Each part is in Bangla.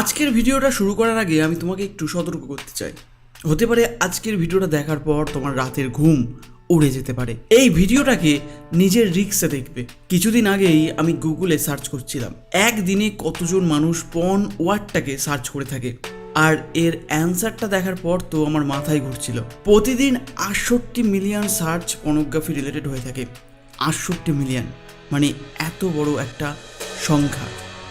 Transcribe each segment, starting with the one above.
আজকের ভিডিওটা শুরু করার আগে আমি তোমাকে একটু সতর্ক করতে চাই। হতে পারে আজকের ভিডিওটা দেখার পর তোমার রাতের ঘুম উড়ে যেতে পারে। এই ভিডিওটাকে নিজের রিক্সে দেখবে। কিছুদিন আগেই আমি গুগলে সার্চ করছিলাম, একদিনে কতজন মানুষ পন ওয়ার্ডটাকে সার্চ করে থাকে। আর এর অ্যান্সারটা দেখার পর তো আমার মাথায় ঘুরছিল। প্রতিদিন আটষট্টি মিলিয়ন সার্চ পর্নোগ্রাফি রিলেটেড হয়ে থাকে। আটষট্টি মিলিয়ন মানে এত বড় একটা সংখ্যা।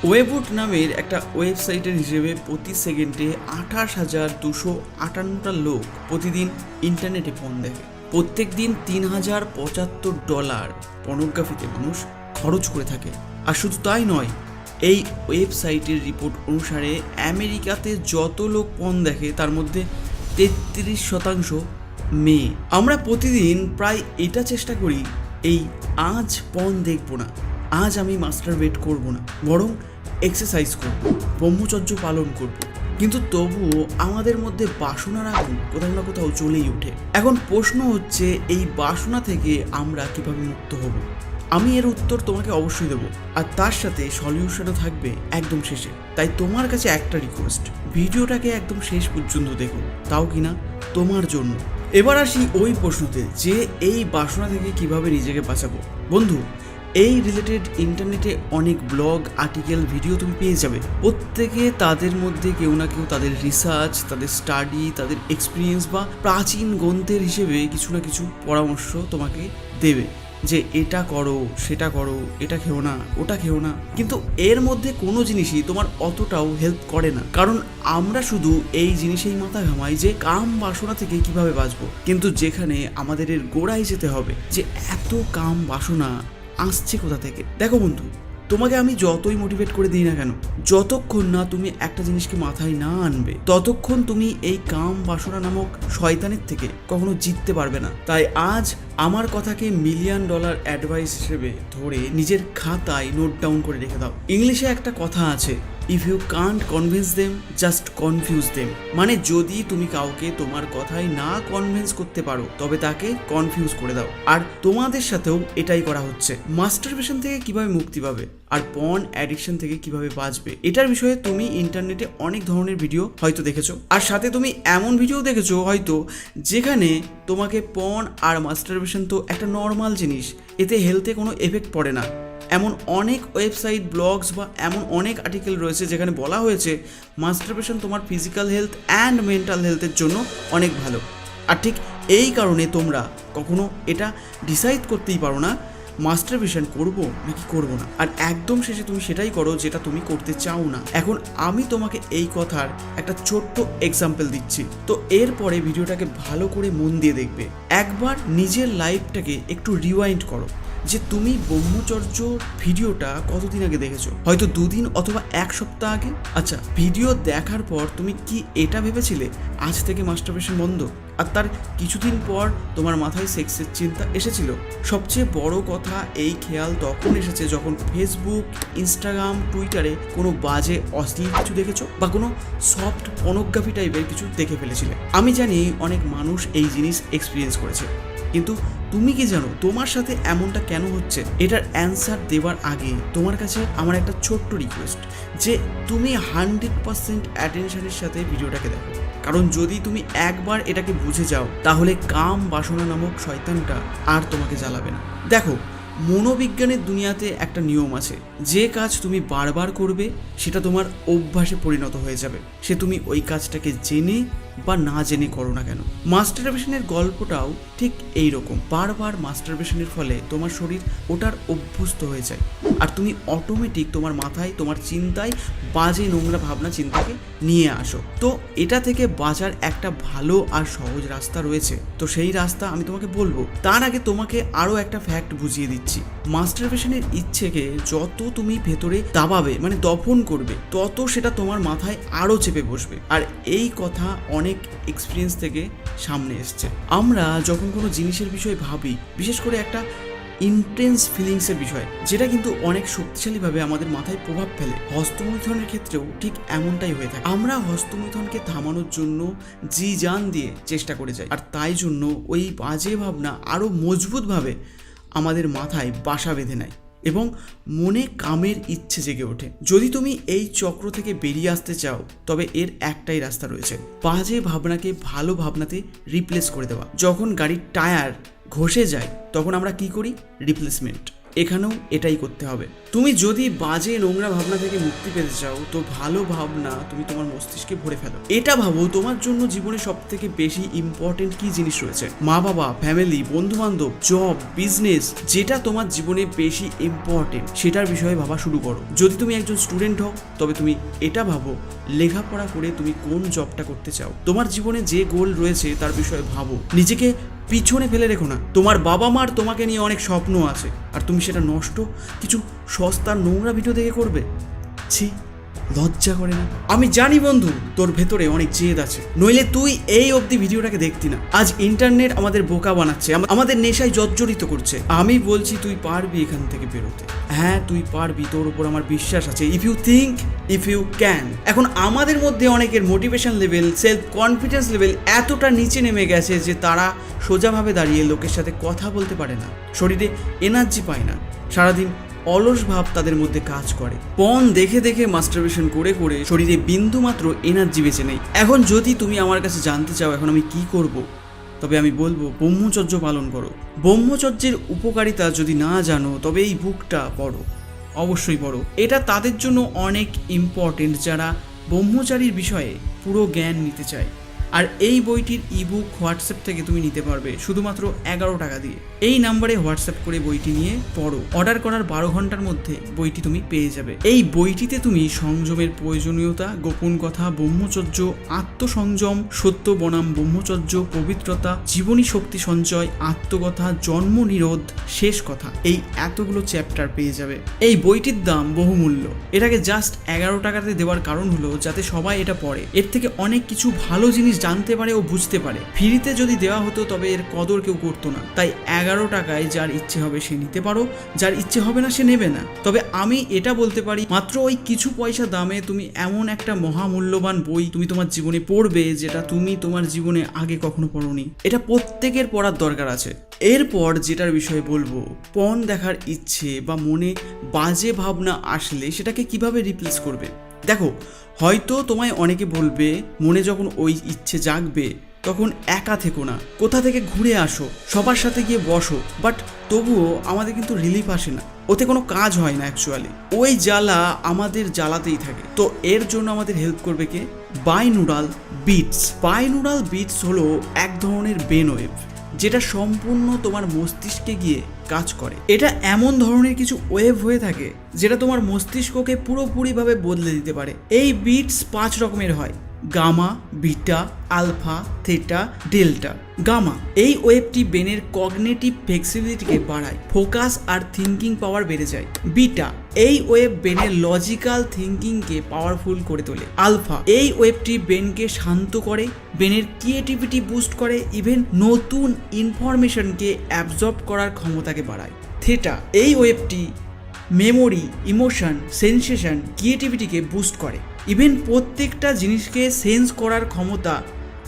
ওয়েবুট নামের একটা ওয়েবসাইটের হিসেবে প্রতি সেকেন্ডে আঠাশ হাজার দুশো আটান্নটা লোক প্রতিদিন ইন্টারনেটে ফোন দেখে। প্রত্যেক দিন তিন হাজার পঁচাত্তর ডলার পর্নোগ্রাফিতে মানুষ খরচ করে থাকে। আর শুধু তাই নয়, এই ওয়েবসাইটের রিপোর্ট অনুসারে আমেরিকাতে যত লোক পণ দেখে, তার মধ্যে তেত্রিশ শতাংশ মেয়ে। আমরা প্রতিদিন প্রায় এটা চেষ্টা করি, এই আজ পণ দেখব না, আজ আমি মাস্টার ওয়েট করব না, বরং এক্সারসাইজ করব, ব্রহ্মচর্য পালন করব। কিন্তু তবুও আমাদের মধ্যে বাসনার আগুন কোথাও না কোথাও চলেই ওঠে। এখন প্রশ্ন হচ্ছে, এই বাসনা থেকে আমরা কীভাবে মুক্ত হব? আমি এর উত্তর তোমাকে অবশ্যই দেবো। আর তার সাথে সলিউশনও থাকবে একদম শেষে। তাই তোমার কাছে একটা রিকোয়েস্ট ভিডিওটাকে একদম শেষ পর্যন্ত দেখো তাও কিনা? তোমার জন্য। এবার আসি ওই প্রশ্নতে, যে এই বাসনা থেকে কীভাবে নিজেকে বাঁচাবো? বন্ধু এই রিলেটেড ইন্টারনেটে অনেক ব্লগ আর্টিকেল ভিডিও তুমি পেয়ে যাবে। প্রত্যেকে তাদের মধ্যে কেউ না কেউ তাদের রিসার্চ তাদের স্টাডি তাদের এক্সপিরিয়েন্স বা প্রাচীন গ্রন্থের হিসেবে কিছু না কিছু পরামর্শ তোমাকে দেবে। যে এটা করো, সেটা করো, এটা খেও না, ওটা খেও না। কিন্তু এর মধ্যে কোনো জিনিসই তোমার অতটাও হেল্প করে না। কারণ আমরা শুধু এই জিনিসেই মাথা ঘামাই যে কাম বাসনা থেকে কীভাবে বাঁচবো। কিন্তু যেখানে আমাদের এর গোড়ায় যেতে হবে যে এত কাম বাসনা আসছে কোথা থেকে? দেখো বন্ধু, তোমাকে আমি যতই মোটিভেট করে দিই না কেন, যতক্ষণ না তুমি একটা জিনিসকে মাথায় না আনবে, ততক্ষণ তুমি এই কাম বাসনা নামক শয়তানের থেকে কখনো জিততে পারবে না। তাই আজ আমার কথাকে মিলিয়ন ডলার অ্যাডভাইস হিসেবে ধরে নিজের খাতায় নোট ডাউন করে রেখে দাও। ইংলিশে একটা কথা আছে if you can't convince them just confuse them মানে যদি তুমি কাউকে তোমার কথায় না কনভিন্স করতে পারো, তবে তাকে কনফিউজ করে দাও। আর তোমাদের সাথেও এটাই করা হচ্ছে। মাস্টারবেশন থেকে কীভাবে মুক্তি পাবে? আর পন অ্যাডিকশন থেকে কীভাবে বাঁচবে? এটার বিষয়ে তুমি ইন্টারনেটে অনেক ধরনের ভিডিও হয়তো দেখেছ। আর সাথে তুমি এমন ভিডিও দেখেছ হয়তো, যেখানে তোমাকে পন আর মাস্টারবেশন তো একটা নর্মাল জিনিস। এতে হেলথে কোনো এফেক্ট পড়ে না। এমন অনেক ওয়েবসাইট, ব্লগস বা এমন অনেক আর্টিকেল রয়েছে যেখানে বলা হয়েছে মাস্টারবেশন তোমার ফিজিক্যাল হেলথ অ্যান্ড মেন্টাল হেলথের জন্য অনেক ভালো। আর ঠিক এই কারণে তোমরা কখনো এটা ডিসাইড করতেই পারো না, মাস্টারবেশন করব নাকি করব না। আর একদম শেষে তুমি সেটাই করো যেটা তুমি করতে চাও না। এখন আমি তোমাকে এই কথার একটা ছোট্ট এক্সাম্পল দিচ্ছি। তো এরপরে ভিডিওটাকে ভালো করে মন দিয়ে দেখবে। একবার নিজের লাইফটাকে একটু রিওয়াইন্ড করো। যে তুমি ব্রহ্মচর্য ভিডিওটা কতদিন আগে দেখেছ? হয়তো দুদিন অথবা এক সপ্তাহ আগে? আচ্ছা ভিডিও দেখার পর তুমি কি এটা ভেবেছিলে? আজ থেকে মাস্টারবেশন বন্ধ। আর তার কিছুদিন পর তোমার মাথায় সেক্সের চিন্তা এসেছিল। সবচেয়ে বড় কথা এই খেয়াল তখন এসেছে যখন ফেসবুক ইনস্টাগ্রাম টুইটারে কোনো বাজে, অশ্লীল কিছু দেখেছ? বা কোনো সফট পনোগ্রাফি টাইপের কিছু দেখে ফেলেছিলে? আমি জানি অনেক মানুষ এই জিনিস এক্সপিরিয়েন্স করেছে। কিন্তু তুমি কি জানো তোমার সাথে এমনটা কেন হচ্ছে? এটার অ্যান্সার দেওয়ার আগে তোমার কাছে আমার একটা ছোট্ট রিকোয়েস্ট যে তুমি হান্ড্রেড পার্সেন্ট অ্যাটেনশনের সাথে ভিডিওটাকে দেখো। কারণ যদি তুমি একবার এটাকে বুঝে যাও, তাহলে কাম বাসনা নামক শয়তানটা আর তোমাকে জ্বালাবে না। দেখো, মনোবিজ্ঞানের দুনিয়াতে একটা নিয়ম আছে, যে কাজ তুমি বারবার করবে, সেটা তোমার অভ্যাসে পরিণত হয়ে যাবে। সে তুমি ওই কাজটাকে জেনে বা না জেনে করো না কেন। মাস্টারবেশনের গল্পটাও ঠিক এই রকম বারবার মাস্টারবেশনের ফলে তোমার শরীর ওটার অভ্যস্ত হয়ে যায়। আর তুমি অটোমেটিক তোমার মাথায়, তোমার চিন্তায় বাজে নোংরা ভাবনা, চিন্তাকে নিয়ে আসো। তো এটা থেকে বাঁচার একটা ভালো আর সহজ রাস্তা রয়েছে। তো সেই রাস্তা আমি তোমাকে বলব। তার আগে তোমাকে আরও একটা ফ্যাক্ট বুঝিয়ে দিচ্ছি। মাস্টারবেশনের ইচ্ছেকে যত তুমি ভেতরে দাবাবে মানে দফন করবে, তত সেটা তোমার মাথায় আরও চেপে বসবে। আর এই কথা অনেক এক্সপিরিয়েন্স থেকে সামনে এসছে। আমরা যখন কোনো জিনিসের বিষয়ে ভাবি, বিশেষ করে একটা ইন্টেন্স ফিলিংসের বিষয়, যেটা কিন্তু অনেক শক্তিশালীভাবে আমাদের মাথায় প্রভাব ফেলে। হস্তমৈথনের ক্ষেত্রেও ঠিক এমনটাই হয়ে থাকে। আমরা হস্তমৈথনকে থামানোর জন্য জি জান দিয়ে চেষ্টা করে যাই। আর তাই জন্য ওই বাজে ভাবনা আরও মজবুতভাবে আমাদের মাথায় বাসা বেঁধে নেয়। এবং মনে কামের ইচ্ছে জেগে ওঠে। যদি তুমি এই চক্র থেকে বেরিয়ে আসতে চাও, তবে এর একটাই রাস্তা রয়েছে। বাজে ভাবনাকে ভালো ভাবনাতে রিপ্লেস করে দেওয়া। যখন গাড়ির টায়ার ঘষে যায়, তখন আমরা কি করি? রিপ্লেসমেন্ট এখানেও এটাই করতে হবে। তুমি যদি বাজে নোংরা ভাবনা থেকে মুক্তি পেতে চাও, তো ভালো ভাবনা তুমি তোমার মস্তিষ্কে ভরে ফেলো। এটা ভাবো, তোমার জন্য জীবনে সব থেকে বেশি ইম্পর্টেন্ট কি জিনিস রয়েছে? মা বাবা ফ্যামিলি বন্ধু বান্ধব জব বিজনেস যেটা তোমার জীবনে বেশি ইম্পর্টেন্ট সেটার বিষয়ে ভাবা শুরু করো। যদি তুমি একজন স্টুডেন্ট হও, তবে তুমি এটা ভাবো, লেখাপড়া করে তুমি কোন জবটা করতে চাও? তোমার জীবনে যে গোল রয়েছে, তার বিষয়ে ভাবো। নিজেকে পিছনে ফেলে রেখো না। তোমার বাবা মার তোমাকে নিয়ে অনেক স্বপ্ন আছে। আর তুমি সেটা নষ্ট, কিছু সস্তার নোংরা ভিডিও দেখে করবে? ছি। লজ্জা করে না? আমি জানি বন্ধু, তোর ভেতরে অনেক জেদ আছে। নইলে তুই এই অবধি ভিডিওটাকে দেখতি না। আজ ইন্টারনেট আমাদের বোকা বানাচ্ছে আমাদের নেশায় জর্জরিত করছে। আমি বলছি তুই পারবি এখান থেকে বেরোতে। হ্যাঁ তুই পারবি, তোর উপর আমার বিশ্বাস আছে। If you think if you can এখন আমাদের মধ্যে অনেকের motivation level self confidence level এতটা নিচে নেমে গেছে যে তারা সোজাভাবে দাঁড়িয়ে লোকের সাথে কথা বলতে পারে না। শরীরে এনার্জি পায় না। সারাদিন অলস ভাব তাদের মধ্যে কাজ করে। পণ দেখে দেখে মাস্টারবেশন করে করে শরীরে বিন্দু মাত্র এনার্জি বেঁচে নেই। এখন যদি তুমি আমার কাছে জানতে চাও এখন আমি কি করব, তবে আমি বলব, ব্রহ্মচর্য পালন করো। ব্রহ্মচর্যের উপকারিতা যদি না জানো, তবে এই বুকটা পড়ো। অবশ্যই পড়ো। এটা তাদের জন্য অনেক ইম্পর্টেন্ট যারা ব্রহ্মচারীর বিষয়ে পুরো জ্ঞান নিতে চায়। আর এই বইটির ইবুক হোয়াটসঅ্যাপ থেকে তুমি নিতে পারবে, শুধুমাত্র এগারো টাকা দিয়ে। এই নাম্বারে হোয়াটসঅ্যাপ করে বইটি নিয়ে পড়ো। অর্ডার করার বারো ঘণ্টার মধ্যে বইটি তুমি পেয়ে যাবে। এই বইটিতে তুমি সংযমের প্রয়োজনীয়তা, গোপন কথা, ব্রহ্মচর্য, আত্মসংযম, সত্য বনাম ব্রহ্মচর্য, পবিত্রতা, জীবনী শক্তি সঞ্চয়, আত্মকথা, জন্ম নিরোধ, শেষ কথা এই এতগুলো চ্যাপ্টার পেয়ে যাবে। এই বইটির দাম বহুমূল্য। এটাকে জাস্ট এগারো টাকাতে দেওয়ার কারণ হলো যাতে সবাই এটা পড়ে। এর থেকে অনেক কিছু ভালো জিনিস জানতে পারে ও বুঝতে পারে। ফ্রিতে যদি দেওয়া হতো তবে এর কদর কেউ করতো না। তাই এগারো টাকায় যার ইচ্ছে হবে সে নিতে পারো, যার ইচ্ছে হবে না সে নেবে না। তবে আমি এটা বলতে পারি, মাত্র ওই কিছু পয়সা দামে তুমি এমন একটা মহামূল্যবান বই তুমি তোমার জীবনে পড়বে যেটা তুমি তোমার জীবনে আগে কখনো পড়োনি। এটা প্রত্যেকের পড়ার দরকার আছে। এরপর যেটার বিষয়ে বলব, পণ দেখার ইচ্ছে বা মনে বাজে ভাবনা আসলে সেটাকে কীভাবে রিপ্লেস করবে? দেখো, হয়তো তোমায় অনেকে বলবে, মনে যখন ওই ইচ্ছে জাগবে তখন একা থেকো না। কোথা থেকে ঘুরে আসো, সবার সাথে গিয়ে বসো। বাট তবুও আমাদের কিন্তু রিলিফ আসে না। ওতে কোনো কাজ হয় না অ্যাকচুয়ালি ওই জ্বালা আমাদের জ্বালাতেই থাকে। তো এর জন্য আমাদের হেল্প করবে কে? বাইনুরাল বিটস বাইনুরাল বিটস হলো এক ধরনের বেনওয়েভ যেটা সম্পূর্ণ তোমার মস্তিষ্কে গিয়ে কাজ করে। এটা এমন ধরনের কিছু ওয়েভ হয়ে থাকে, যেটা তোমার মস্তিষ্ককে পুরোপুরিভাবে বদলে দিতে পারে। এই বিটস পাঁচ রকমের হয়। Gamma, beta, alpha, theta, delta, gamma এই ওয়েবটি ব্রেনের কগনেটিভ ফ্লেক্সিবিলিটিকে বাড়ায়, ফোকাস আর থিঙ্কিং পাওয়ার বেড়ে যায়। বিটা এই ওয়েব ব্রেনের লজিক্যাল থিঙ্কিংকে পাওয়ারফুল করে তোলে। আলফা এই ওয়েবটি ব্রেনকে শান্ত করে ব্রেনের ক্রিয়েটিভিটি বুস্ট করে, ইভেন নতুন ইনফরমেশনকে অ্যাবজর্ব করার ক্ষমতাকে বাড়ায়। থেটা এই ওয়েবটি মেমোরি, ইমোশন, সেন্সেশন, ক্রিয়েটিভিটিকে বুস্ট করে। ইভেন প্রত্যেকটা জিনিসকে সেন্স করার ক্ষমতা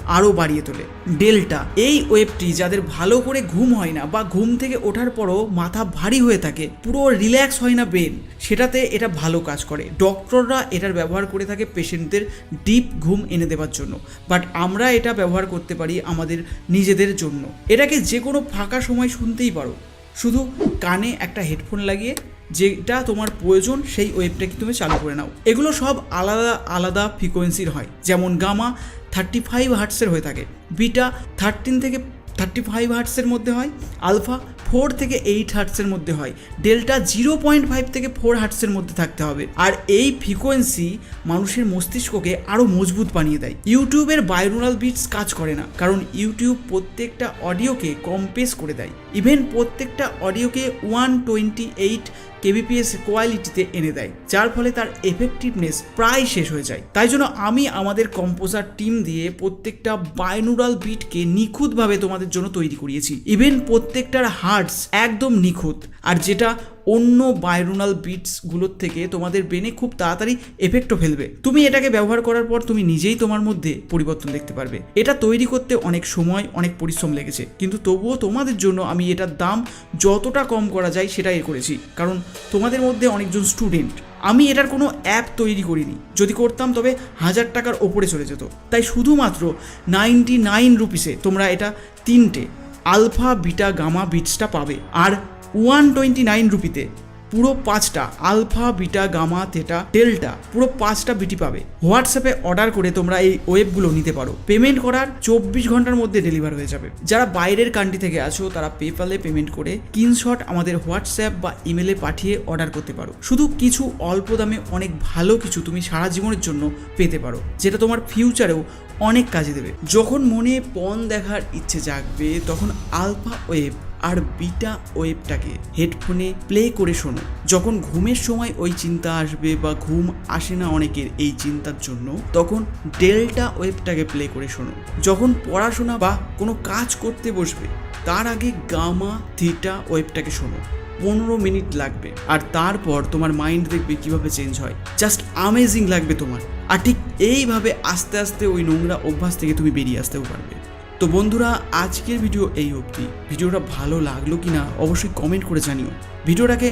আরও বাড়িয়ে তোলে। ডেল্টা এই ওয়েবটি যাদের ভালো করে ঘুম হয় না বা ঘুম থেকে ওঠার পরও মাথা ভারী হয়ে থাকে, পুরো রিল্যাক্স হয় না ব্রেন সেটাতে এটা ভালো কাজ করে। ডক্টররা এটার ব্যবহার করে থাকে পেশেন্টদের ডিপ ঘুম এনে দেওয়ার জন্য। বাট আমরা এটা ব্যবহার করতে পারি আমাদের নিজেদের জন্য। এটাকে যে কোনো ফাঁকা সময় শুনতেই পারো। শুধু কানে একটা হেডফোন লাগিয়ে যেটা তোমার প্রয়োজন, সেই ওয়েবটাকে তুমি চালু করে নাও। এগুলো সব আলাদা আলাদা ফ্রিকোয়েন্সির হয়। যেমন গামা থার্টি ফাইভ হার্টসের হয়ে থাকে বিটা থার্টিন থেকে থার্টি ফাইভ হার্টসের মধ্যে হয় আলফা ফোর থেকে এইট হার্টসের মধ্যে হয় ডেল্টা জিরো পয়েন্ট ফাইভ থেকে ফোর হার্টসের মধ্যে থাকতে হবে। আর এই ফ্রিকোয়েন্সি মানুষের মস্তিষ্ককে আরও মজবুত বানিয়ে দেয়। ইউটিউবের বাইরোনাল বিটস কাজ করে না, কারণ ইউটিউব প্রত্যেকটা অডিওকে কম্পেস করে দেয়। ইভেন প্রত্যেকটা অডিওকে ওয়ান টোয়েন্টি এইট কেবিপিএস কোয়ালিটিতে এনে দেয়, যার ফলে তার এফেক্টিভনেস প্রায় শেষ হয়ে যায়। তাই জন্য আমি আমাদের কম্পোজার টিম দিয়ে প্রত্যেকটা বায়নুরাল বিটকে নিখুঁতভাবে তোমাদের জন্য তৈরি করিয়েছি। ইভেন প্রত্যেকটার হার্টস একদম নিখুঁত। আর যেটা অন্য বায়োরুনাল বিটসগুলোর থেকে তোমাদের ব্রেনে খুব তাড়াতাড়ি এফেক্টও ফেলবে। তুমি এটাকে ব্যবহার করার পর তুমি নিজেই তোমার মধ্যে পরিবর্তন দেখতে পারবে। এটা তৈরি করতে অনেক সময়, অনেক পরিশ্রম লেগেছে। কিন্তু তবুও তোমাদের জন্য আমি এটার দাম যতটা কম করা যায় সেটাই করেছি। কারণ তোমাদের মধ্যে অনেকজন স্টুডেন্ট আমি এটার কোনো অ্যাপ তৈরি করিনি। যদি করতাম তবে হাজার টাকার ওপরে চলে যেত। তাই শুধুমাত্র নাইনটি নাইন রুপিসে তোমরা এটা তিনটে আলফা বিটা গামা বিটসটা পাবে। আর ওয়ান টোয়েন্টি নাইন রুপিতে পুরো পাঁচটা alpha beta gamma theta delta পুরো পাঁচটা বিটি পাবে। হোয়াটসঅ্যাপে অর্ডার করে তোমরা এই ওয়েবগুলো নিতে পারো। পেমেন্ট করার চব্বিশ ঘণ্টার মধ্যে ডেলিভার হয়ে যাবে। যারা বাইরের কান্ট্রি থেকে আছো, তারা পেপালে পেমেন্ট করে স্ক্রিনশট আমাদের হোয়াটসঅ্যাপ বা ইমেলে পাঠিয়ে অর্ডার করতে পারো। শুধু কিছু অল্প দামে অনেক ভালো কিছু তুমি সারা জীবনের জন্য পেতে পারো, যেটা তোমার ফিউচারেও অনেক কাজে দেবে। যখন মনে পণ দেখার ইচ্ছে জাগবে, তখন আলফা ওয়েব আর বিটা ওয়েবটাকে হেডফোনে প্লে করে শোনো। যখন ঘুমের সময় ওই চিন্তা আসবে বা ঘুম আসে না অনেকের এই চিন্তার জন্য, তখন ডেল্টা ওয়েবটাকে প্লে করে শোনো। যখন পড়াশোনা বা কোনো কাজ করতে বসবে, তার আগে গামা থিটা ওয়েবটাকে শোনো। পনেরো মিনিট লাগবে আর তারপর তোমার মাইন্ড দেখবে কীভাবে চেঞ্জ হয়। জাস্ট আমেজিং লাগবে তোমার। আর ঠিক এইভাবে আস্তে আস্তে ওই নোংরা অভ্যাস থেকে তুমি বেরিয়ে আসতেও পারবে। তো বন্ধুরা, আজকের ভিডিও এই অবধি। ভিডিওটা ভালো লাগল কি না অবশ্যই কমেন্ট করে জানিও। ভিডিওটাকে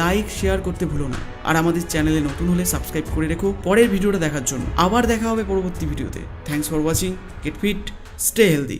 লাইক শেয়ার করতে ভুলো না। আর আমাদের চ্যানেলে নতুন হলে সাবস্ক্রাইব করে রেখো পরের ভিডিওটা দেখার জন্য। আবার দেখা হবে পরবর্তী ভিডিওতে। Thanks for watching get fit stay healthy